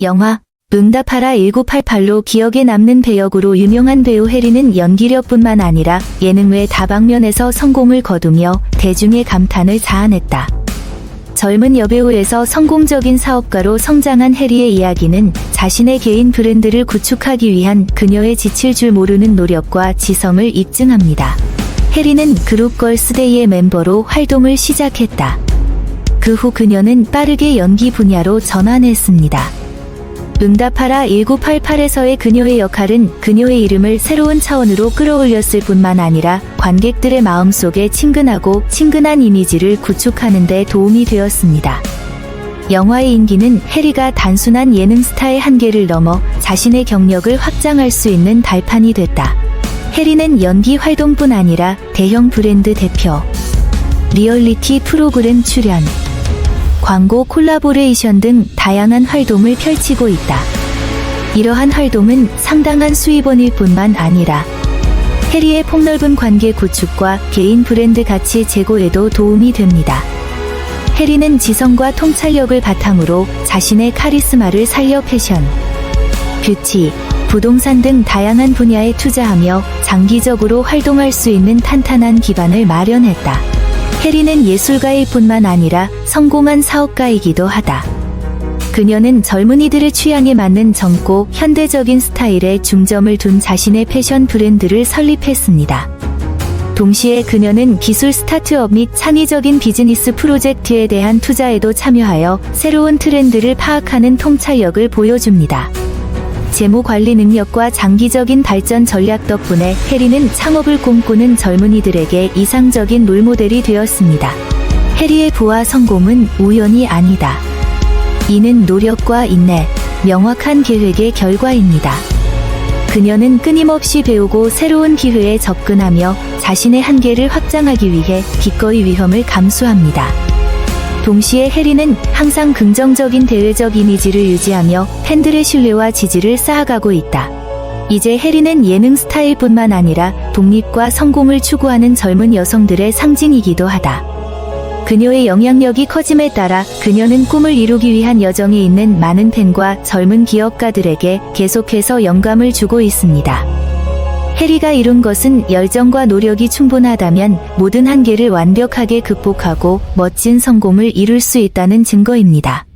영화 응답하라 1988로 기억에 남는 배역으로 유명한 배우 해리는 연기력뿐만 아니라 예능 외 다방면에서 성공을 거두며 대중의 감탄을 자아냈다. 젊은 여배우에서 성공적인 사업가로 성장한 해리의 이야기는 자신의 개인 브랜드를 구축하기 위한 그녀의 지칠 줄 모르는 노력과 지성을 입증합니다. 해리는 그룹 걸스데이의 멤버로 활동을 시작했다. 그 후 그녀는 빠르게 연기 분야로 전환했습니다. 응답하라 1988에서의 그녀의 역할은 그녀의 이름을 새로운 차원으로 끌어올렸을 뿐만 아니라 관객들의 마음속에 친근하고 친근한 이미지를 구축하는 데 도움이 되었습니다. 영화의 인기는 해리가 단순한 예능 스타의 한계를 넘어 자신의 경력을 확장할 수 있는 달판이 됐다. 해리는 연기 활동뿐 아니라 대형 브랜드 대표, 리얼리티 프로그램 출연, 광고 콜라보레이션 등 다양한 활동을 펼치고 있다. 이러한 활동은 상당한 수입원일 뿐만 아니라 해리의 폭넓은 관계 구축과 개인 브랜드 가치 제고에도 도움이 됩니다. 해리는 지성과 통찰력을 바탕으로 자신의 카리스마를 살려 패션, 뷰티, 부동산 등 다양한 분야에 투자하며 장기적으로 활동할 수 있는 탄탄한 기반을 마련했다. 해리는 예술가일 뿐만 아니라 성공한 사업가이기도 하다. 그녀는 젊은이들의 취향에 맞는 젊고 현대적인 스타일에 중점을 둔 자신의 패션 브랜드를 설립했습니다. 동시에 그녀는 기술 스타트업 및 창의적인 비즈니스 프로젝트에 대한 투자에도 참여하여 새로운 트렌드를 파악하는 통찰력을 보여줍니다. 재무 관리 능력과 장기적인 발전 전략 덕분에 해리는 창업을 꿈꾸는 젊은이들에게 이상적인 롤모델이 되었습니다. 해리의 부와 성공은 우연이 아니다. 이는 노력과 인내, 명확한 계획의 결과입니다. 그녀는 끊임없이 배우고 새로운 기회에 접근하며 자신의 한계를 확장하기 위해 기꺼이 위험을 감수합니다. 동시에 해리는 항상 긍정적인 대외적 이미지를 유지하며 팬들의 신뢰와 지지를 쌓아가고 있다. 이제 해리는 예능 스타일뿐만 아니라 독립과 성공을 추구하는 젊은 여성들의 상징이기도 하다. 그녀의 영향력이 커짐에 따라 그녀는 꿈을 이루기 위한 여정에 있는 많은 팬과 젊은 기업가들에게 계속해서 영감을 주고 있습니다. 해리가 이룬 것은 열정과 노력이 충분하다면 모든 한계를 완벽하게 극복하고 멋진 성공을 이룰 수 있다는 증거입니다.